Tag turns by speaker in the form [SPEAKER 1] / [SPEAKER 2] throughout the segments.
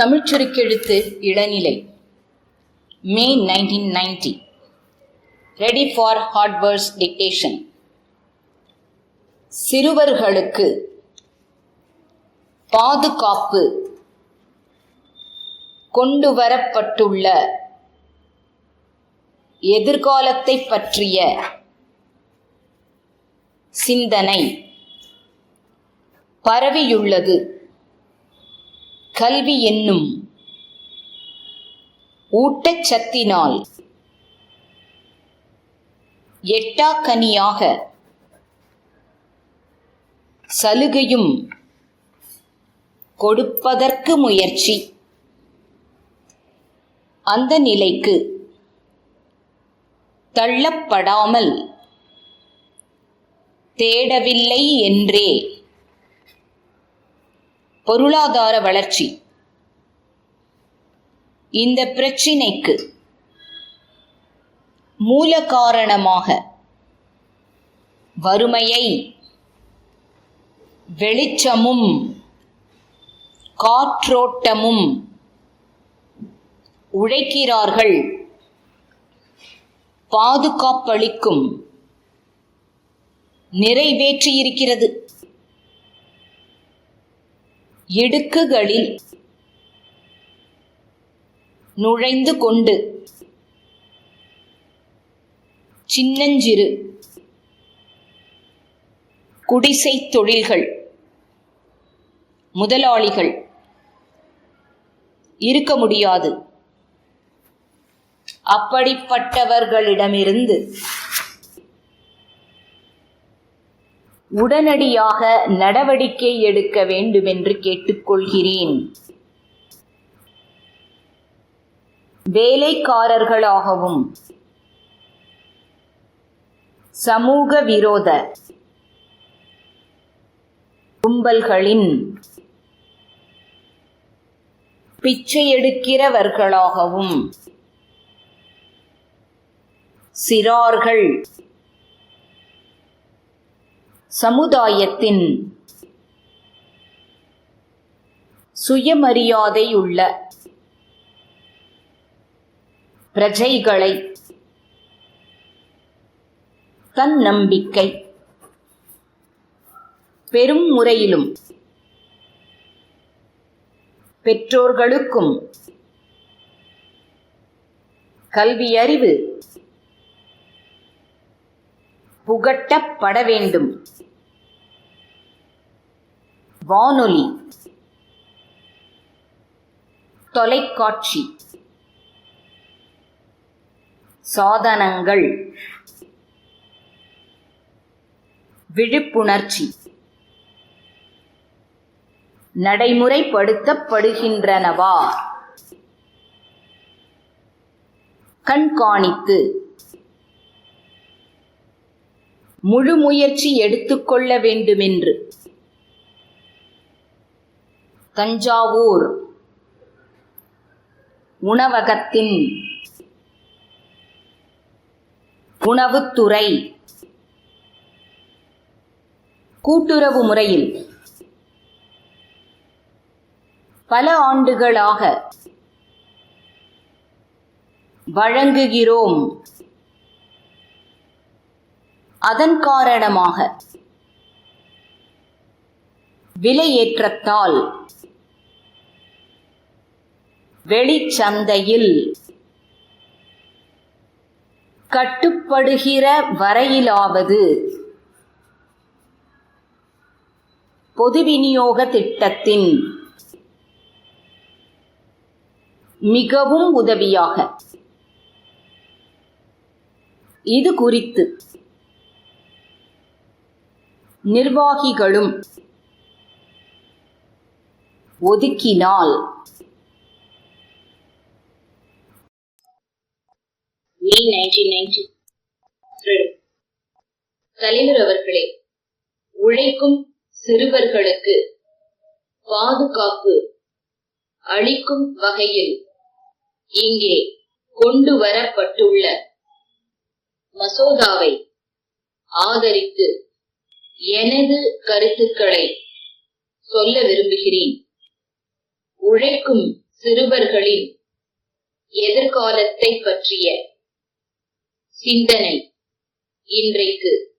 [SPEAKER 1] தமிழ்ச்சுருக்கெழுத்து இளநிலை. May nineteen ninety ready for hardwares dictation சிறுவர்களுக்கு பாதுகாப்பு கொண்டு வரப்பட்டுள்ள எதிர்காலத்தை பற்றிய சிந்தனை. பரவியுள்ளது. கல்வி என்னும் ஊட்டச்சத்தினால் எட்டாக்கனியாக சலுகையும் கொடுப்பதற்கு முயற்சி. அந்த நிலைக்கு தள்ளப்படாமல் தேடவில்லை என்றே பொருளாதார வளர்ச்சி. இந்த பிரச்சினைக்கு மூல காரணமாக வறுமையை வெளிச்சமும் காற்றோட்டமும் உழைக்கிறார்கள். பாதுகாப்பளிக்கும் நிறைவேற்றியிருக்கிறது. இடுக்குகளில் நுழைந்து கொண்டு சின்னஞ்சிறு குடிசை தொழில்கள் முதலாளிகள் இருக்க முடியாது. அப்படிப்பட்டவர்களிடமிருந்து உடனடியாக நடவடிக்கை எடுக்க வேண்டுமென்று கேட்டுக்கொள்கிறேன். வேலைக்காரர்களாகவும் சமூக விரோத கும்பல்களின் பிச்சை எடுக்கிறவர்களாகவும் சிறார்கள் சமுதாயத்தின் சுயமரியாதையுள்ள பிரஜைகளை தன்னம்பிக்கை பெரும் முறையிலும் பெற்றோர்களுக்கும் கல்வியறிவு புகட்டப்பட வேண்டும். வானொலி. தொலைக்காட்சி. சாதனங்கள். விழிப்புணர்ச்சி. நடைமுறைப்படுத்தப்படுகின்றனவா? கண்காணித்து முழு முயற்சி எடுத்துக்கொள்ள வேண்டுமென்று. தஞ்சாவூர் உணவகத்தின் உணவுத்துறை கூட்டுறவு முறையில் பல ஆண்டுகளாக வழங்குகிறோம். அதன் காரணமாக. விலையேற்றத்தால். வெளிச்சந்தையில். கட்டுப்படுகிற வரையிலாவது. பொது விநியோக திட்டத்தின். மிகவும் உதவியாக. இது குறித்து. நிர்வாகிகளும் ஒதுக்கினால் தலைவர் அவர்களே உழைக்கும் சிறுவர்களுக்கு பாதுகாப்பு அளிக்கும் வகையில் இங்கே கொண்டு வரப்பட்டுள்ள மசோதாவை ஆதரித்து எனது கருத்துக்களை சொல்ல விரும்புகிறேன். உழைக்கும் சிறுவர்களின் எதிர்காலத்தை பற்றிய சிந்தனை இன்றைக்கு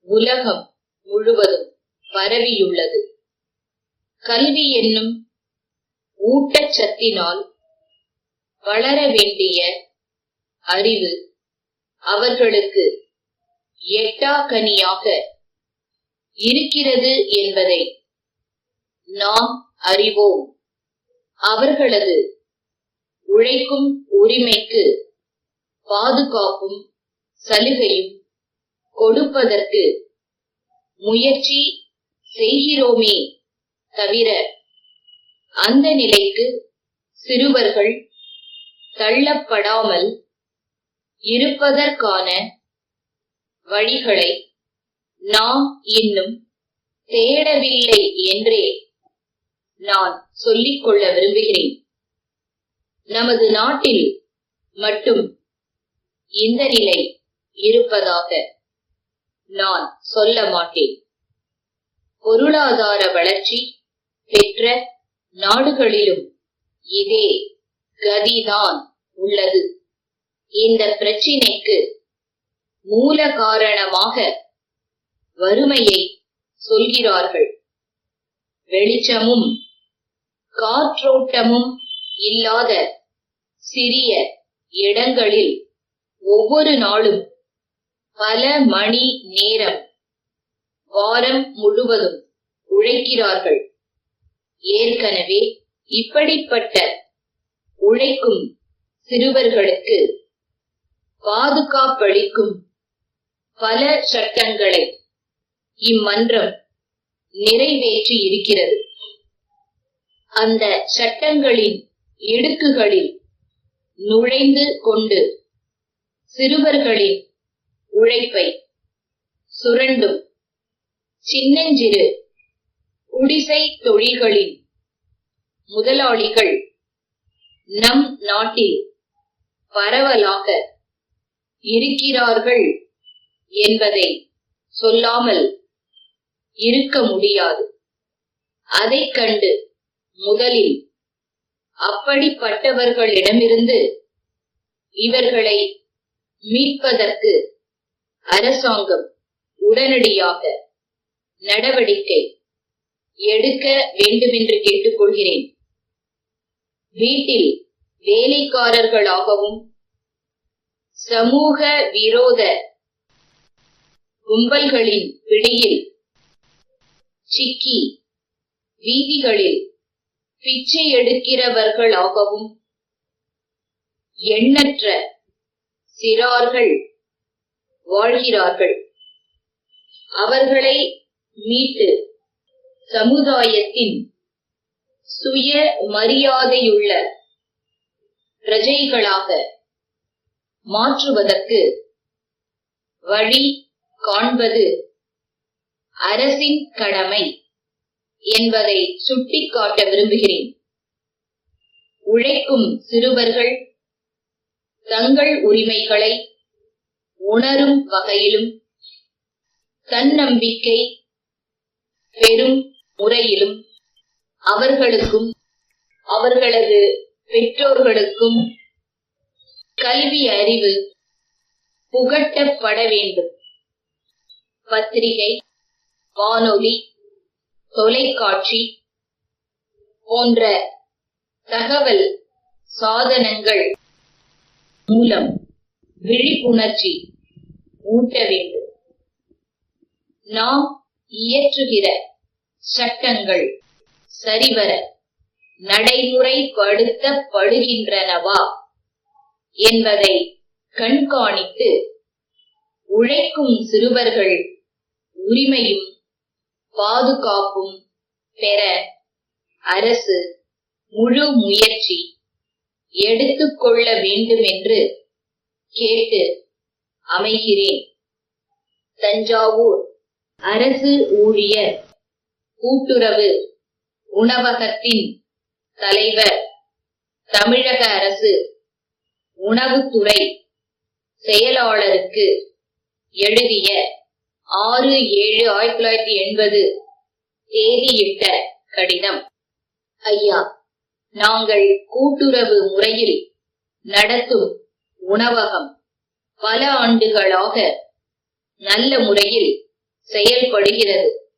[SPEAKER 1] உலகம் முழுவதும் பரவியுள்ளது. கல்வி என்னும் ஊட்டச்சத்தினால் வளர வேண்டிய அறிவு அவர்களுக்கு எட்டாக்கனியாக இருக்கிறது என்பதை நாம் அறிவோம். அவர்களது உழைக்கும் உரிமைக்கு பாதுகாப்பும் சலுகையும் கொடுப்பதற்கு முயற்சி செய்கிறோமே தவிர அந்த நிலைக்கு சிறுவர்கள் தள்ளப்படாமல் இருப்பதற்கான வழிகளை நாம் இன்னும் தேடவில்லை என்றே நான் சொல்லிக் கொள்ள விரும்புகிறேன். நமது நாட்டில் மட்டும் இந்த நிலை இருப்பதாக நான் சொல்ல மாட்டேன். பொருளாதார வளர்ச்சி பெற்ற நாடுகளிலும் இதே கதிதான் உள்ளது. இந்த பிரச்சினைக்கு மூல காரணமாக வறுமையை சொல்கிறார்கள். வெளிச்சமும் காற்றோட்டமும் இல்லாத சிறிய இடங்களில் ஒவ்வொரு நாளும் பல மணி நேரம் வாரம் முழுவதும் உழைக்கிறார்கள். ஏற்கனவே இப்படிப்பட்ட உழைக்கும் சிறுவர்களுக்கு பாதுகாப்பளிக்கும் பல சட்டங்களை இம்மன்றம் நிறைவேற்றி இருக்கிறது. அந்த சட்டங்களின் இடுக்குகளில் நுழைந்து கொண்டு சிறுவர்களின் உழைப்பை சுரண்டும் சின்னஞ்சிறு குடிசை தொழில்களின் முதலாளிகள் நம் நாட்டில் பரவலாக இருக்கிறார்கள் என்பதை சொல்லாமல் இருக்க முடியாது. அதைக் கண்டு முதலில் அப்படிப்பட்டவர்களிடமிருந்து இவர்களை மீட்பதற்கு அரசாங்கம் உடனடியாக நடவடிக்கை எடுக்க வேண்டுமென்று கேட்டுக்கொள்கிறேன். வீட்டில் வேலைக்காரர்களாகவும் சமூக விரோத கும்பல்களின் பிடியில் சிக்கி. வீதிகளில் பிச்சை எடுக்கிறவர்களாகவும் எண்ணற்ற சிறார்கள் வாழ்கிறார்கள். அவர்களை மீட்டு சமுதாயத்தின் சுய மரியாதையுள்ள பிரஜைகளாக மாற்றுவதற்கு வழி காண்பது அரசின் கடமை என்பதை சுட்டிக்காட்ட விரும்புகிறேன். உழைக்கும் சிறுவர்கள் தங்கள் உரிமைகளை உணரும் வகையிலும் தன்னம்பிக்கை பெரும் முறையிலும் அவர்களுக்கும் அவர்களது பெற்றோர்களுக்கும் கல்வி அறிவு புகட்டப்பட வேண்டும். பத்திரிகை வானொலி தொலைக்காட்சி போன்ற தகவல் சாதனங்கள் மூலம் விழிப்புணர்ச்சி ஊட்ட வேண்டும். நாம் இயற்றுகிற சட்டங்கள் சரிவர நடைமுறைப்படுத்தப்படுகின்றனவா என்பதை கண்காணித்து உழைக்கும் சிறுவர்கள் உரிமையும் பாதுகாப்பும் பெற அரசு முழு முயற்சி எடுத்துக்கொள்ள வேண்டும் என்று கேட்டு அமைகிறேன். தஞ்சாவூர் அரசு ஊழியர் கூட்டுறவு உணவகத்தின் தலைவர் தமிழக அரசு உணவுத்துறை செயலாளருக்கு எழுதிய ஆறு ஏழு ஆயிரத்தி தொள்ளாயிரத்தி எண்பது. தேதியிட்ட கடிதம் ஐயா நாங்கள் கூட்டுறவு முறையில் நடத்தும் உணவகம் பல ஆண்டுகளாக நல்ல முறையில் செயல்படுகிறது.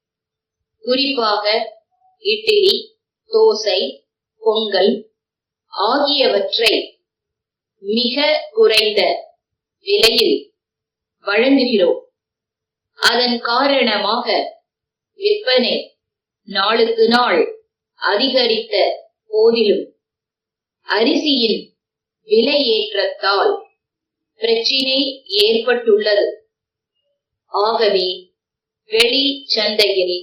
[SPEAKER 1] குறிப்பாக இட்லி தோசை பொங்கல் ஆகியவற்றை மிக குறைந்த விலையில் வழங்குகிறோம். அதன் காரணமாக விற்பனை நாளுக்கு நாள் அதிகரித்த போதிலும் அரிசியின் விலை ஏற்றத்தால் பிரச்சினை ஏற்பட்டுள்ளது. ஆகவே வெளி சந்தையில்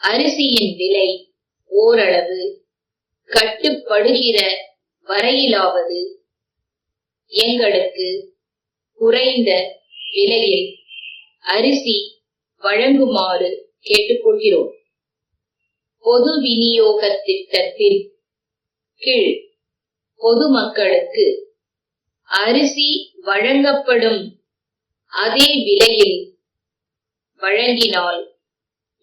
[SPEAKER 1] அரிசியின் விலை ஓரளவு கட்டுப்படுகிற வரையிலாவது எங்களுக்கு குறைந்த விலையில் அரிசி வழங்குமாறு கேட்டுக்கொள்கிறோம். பொது விநியோக திட்டத்தின் கீழ் பொதுமக்களுக்கு அரிசி வழங்கப்படும் அதே விலையில் வழங்கினால்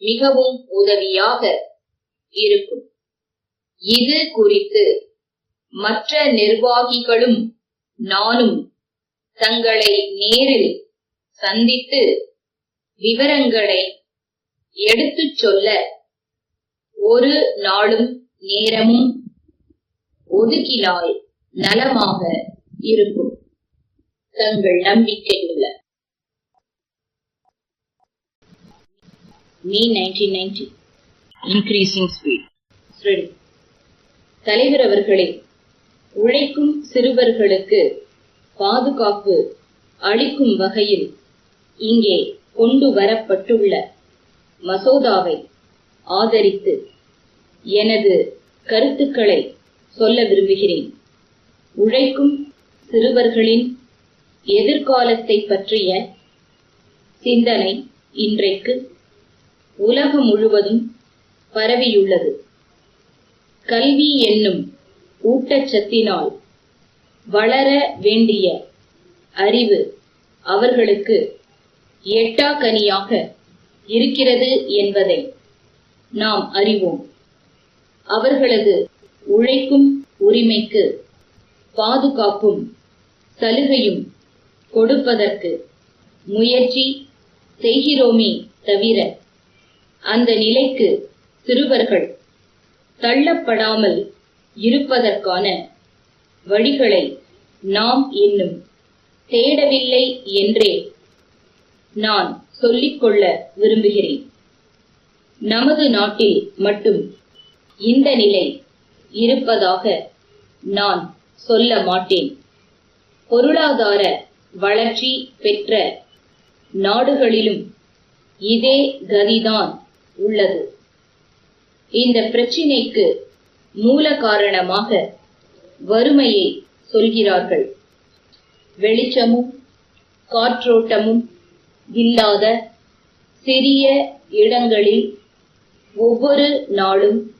[SPEAKER 1] மிகவும் உதவியாக இருக்கும். இது குறித்து மற்ற நிர்வாகிகளும் நானும் தங்களை நேரில் சந்தித்து விவரங்களை எடுத்துச் சொல்ல ஒரு நாளும் நேரமும் ஒதுக்கினால் நலமாக இருக்கும். தங்கள் நம்பிக்கையுள்ள. Me 1990 Increasing Speed. Ready. தலைவர் அவர்களே உழைக்கும் சிறுவர்களுக்கு பாதுகாப்பு அளிக்கும் வகையில் இங்கே கொண்டு வரப்பட்டுள்ள மசோதாவை ஆதரித்து எனது கருத்துக்களை சொல்ல விரும்புகிறேன். உழைக்கும் சிறுவர்களின் எதிர்காலத்தை பற்றிய சிந்தனை இன்றைக்கு உலகம் முழுவதும் பரவியுள்ளது. கல்வி என்னும் ஊட்டச்சத்தினால் வளர வேண்டிய அறிவு அவர்களுக்கு எட்டாக்கனியாக இருக்கிறது என்பதை நாம் அறிவோம். அவர்களது உழைக்கும் உரிமைக்கு பாதுகாப்பும் சலுகையும் கொடுப்பதற்கு முயற்சி செய்கிறோமே தவிர அந்த நிலைக்கு சிறுவர்கள் தள்ளப்படாமல் இருப்பதற்கான வழிகளை நாம் இன்னும் தேடவில்லை என்றே நான் சொல்லிக்கொள்ள விரும்புகிறேன். நமது நாட்டில் மட்டும் இந்த நிலை இருப்பதாக நான் சொல்ல மாட்டேன். பொருளாதார வளர்ச்சி பெற்ற நாடுகளிலும் இதே கதிதான் உள்ளது. இந்த பிரச்சினைக்கு மூல காரணமாக வறுமையை சொல்கிறார்கள். வெளிச்சமும் காற்றோட்டமும் இல்லாத சிறிய இடங்களில் ஒவ்வொரு நாளும்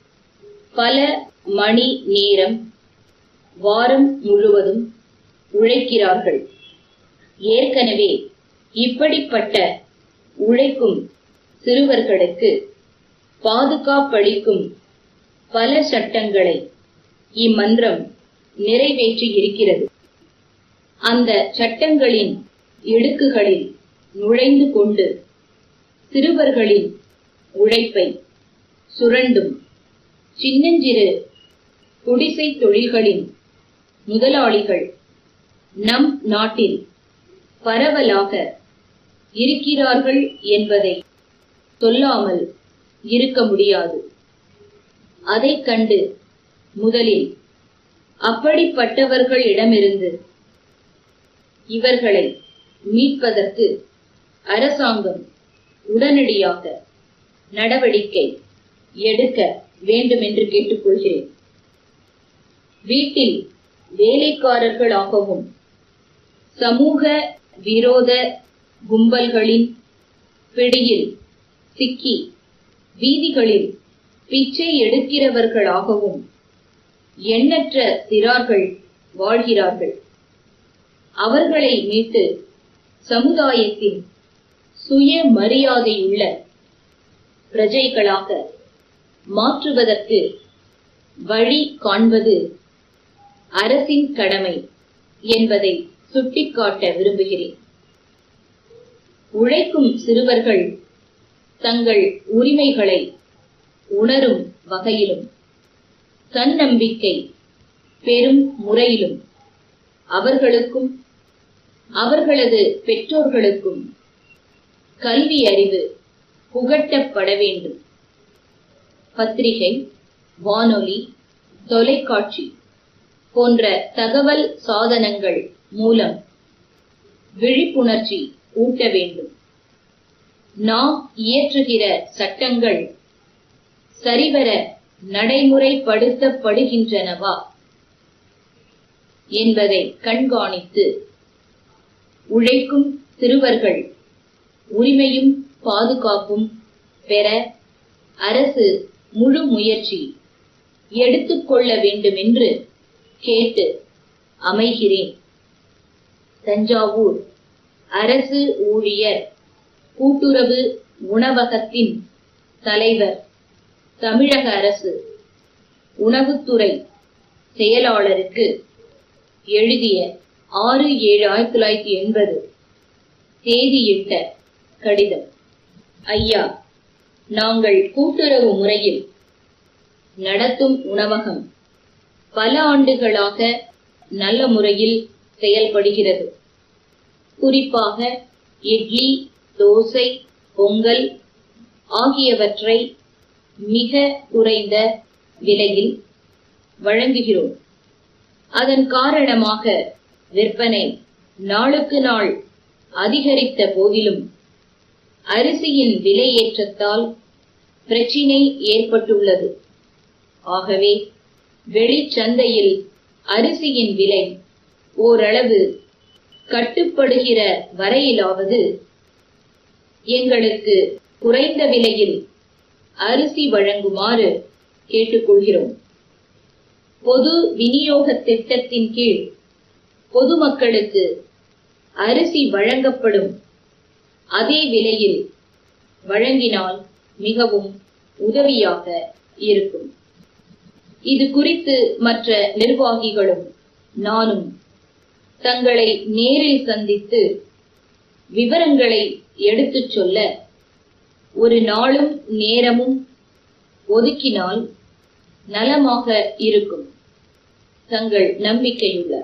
[SPEAKER 1] பல மணி நேரம் வாரம் முழுவதும் உழைக்கிறார்கள். ஏற்கனவே இப்படிப்பட்ட உழைக்கும் சிறுவர்களுக்கு பாதுகாப்பளிக்கும் பல சட்டங்களை இம்மன்றம் நிறைவேற்றி இருக்கிறது அந்த சட்டங்களின் இடுக்குகளில் நுழைந்து கொண்டு சிறுவர்களின் உழைப்பை சுரண்டும் சின்னஞ்சிறு குடிசை தொழில்களின் முதலாளிகள் நம் நாட்டில் பரவலாக இருக்கிறார்கள் என்பதை சொல்லாமல் இருக்க முடியாது. அதை கண்டு முதலில் அப்படிப்பட்டவர்களிடமிருந்து இவர்களை மீட்பதற்கு அரசாங்கம் உடனடியாக நடவடிக்கை எடுக்க வேண்டுமென்று கேட்டுக்கொள்கிறேன். வீட்டில் வேலைக்காரர்களாகவும் சமூக விரோத கும்பல்களின் பிடியில் சிக்கி வீதிகளில் பிச்சை எடுக்கிறவர்களாகவும் எண்ணற்ற சிறார்கள் வாழ்கிறார்கள். அவர்களை மீட்டு சமுதாயத்தின் சுய மரியாதையுள்ள பிரஜைகளாக மாற்றுவதற்கு வழி காண்பது அரசின் கடமை என்பதை சுட்டிக்காட்ட விரும்புகிறேன். உழைக்கும் சிறுவர்கள் தங்கள் உரிமைகளை உணரும் வகையிலும் தன்னம்பிக்கை பெரும் முறையிலும் அவர்களுக்கும் அவர்களது பெற்றோர்களுக்கும் கல்வி அறிவு புகட்டப்பட வேண்டும். பத்திரிகை வானொலி தொலைக்காட்சி போன்ற தகவல் சாதனங்கள் மூலம் விழிப்புணர்ச்சி ஊட்ட வேண்டும். நாம் இயற்றுகிற சட்டங்கள் சரிவர நடைமுறைப்படுத்தப்படுகின்றனவா என்பதை கண்காணித்து உழைக்கும் சிறுவர்கள் உரிமையும் பாதுகாப்பும் பெற அரசு முழு முயற்சி எடுத்துக்கொள்ள வேண்டுமென்று கேட்டு அமைகிறேன். தஞ்சாவூர் அரசு ஊழியர் கூட்டுறவு உணவகத்தின் தலைவர் தமிழக அரசு உணவுத்துறை செயலாளருக்கு எழுதிய ஆறு ஏழு ஆயிரத்தி தொள்ளாயிரத்தி எண்பது தேதியிட்ட கடிதம். ஐயா நாங்கள் கூட்டுறவு முறையில் நடத்தும் உணவகம் பல ஆண்டுகளாக நல்ல முறையில் செயல்படுகிறது. குறிப்பாக இட்லி தோசை பொங்கல் ஆகியவற்றை மிக குறைந்த விலையில் வழங்குகிறோம். அதன் காரணமாக விற்பனை நாளுக்கு நாள் அதிகரித்த போதிலும் அரிசியின் விலை ஏற்றத்தால் பிரச்சினை ஏற்பட்டுள்ளது. ஆகவே வெளிச்சந்தையில் அரிசியின் விலை ஓரளவு கட்டுப்படுகிற வரையிலாவது எங்களுக்கு குறைந்த விலையில் அரிசி வழங்குமாறு கேட்டுக்கொள்கிறோம். பொது விநியோக திட்டத்தின் கீழ் பொதுமக்களுக்கு அரிசி வழங்கப்படும் அதே விலையில் வழங்கினால் மிகவும் உதவியாக இருக்கும். இது குறித்து மற்ற நிர்வாகிகளும் நானும் தங்களை நேரில் சந்தித்து விவரங்களை எடுத்துச் சொல்ல ஒரு நாளும் நேரமும் ஒதுக்கினால் நலமாக இருக்கும். தங்கள் நம்பிக்கையுள்ள